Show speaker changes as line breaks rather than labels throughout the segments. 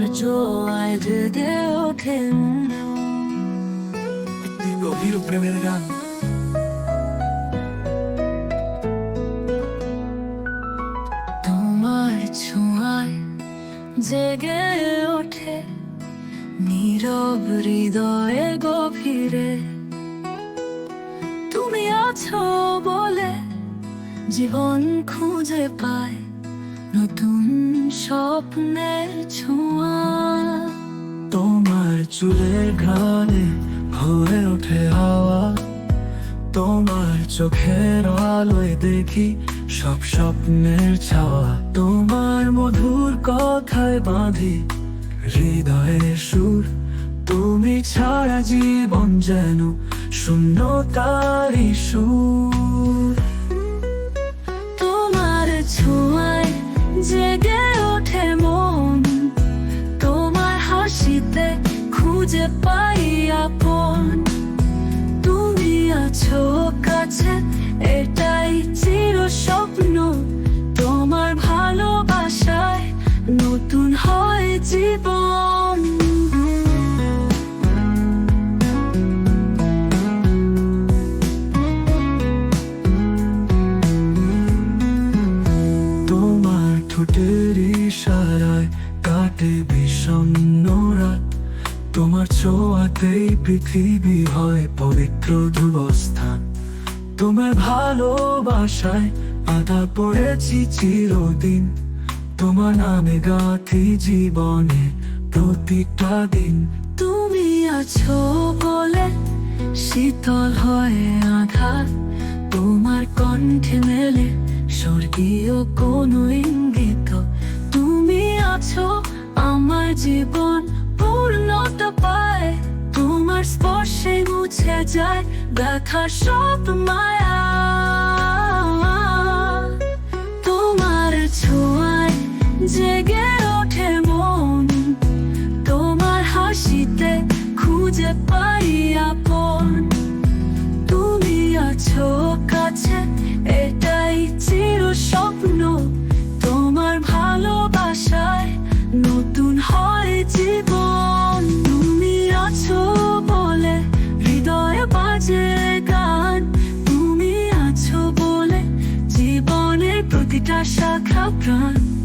তোমার জোয়ায় জেগে ওঠেন
গভীর প্রেমের গান।
তোমার ছোঁয়ায় জেগে ওঠে নীরব হৃদয়ে গভীরে। তুমি আছো বলে জীবন খুঁজে পায় নতুন স্বপ্নের ছোঁয়া।
তোমার চুলের ঘ্রাণে ভরে ওঠে হাওয়া। তোমার চোখের আলোয় দেখি সব স্বপ্নের ছাওয়া। তোমার মধুর কথায় বাঁধি হৃদয়ের সুর। তুমি ছাড়া জীবন যেন শূন্যতারই সুর।
কাছে এটাই চির স্বপ্ন। তোমার ভালোবাসায় নতুন হয় জীবন।
তোমার ঠোঁটের ইশারায় কাটে বিষণ্ণ রাত। তোমার ছোঁয়াতেই পৃথিবী হয় পবিত্র ধ্রুবস্থান তোমার ভালোবাসায় আধা পড়েছি চিরদিন। তোমার নামে গাথি জীবনে প্রতিটা দিন।
তুমি আছো বলে শীতল হয়ে আঘাত তোমার কণ্ঠে মেলে স্বর্গীয় কোনো ইঙ্গিত। তুমি আছো আমার জীবন পূর্ণতা পায়। তোমার স্পর্শে মুছে যায় দেখা সব মায়া।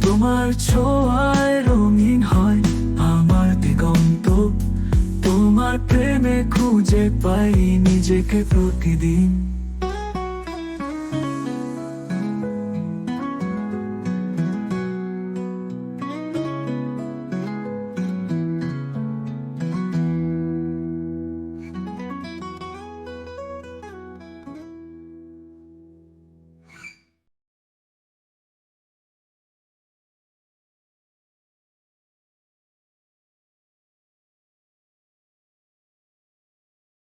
তোমার ছোঁয়ায় রঙিন হয়। আমার দিগন্ত তোমার প্রেমে খুঁজে পাই নিজেকে প্রতিদিন।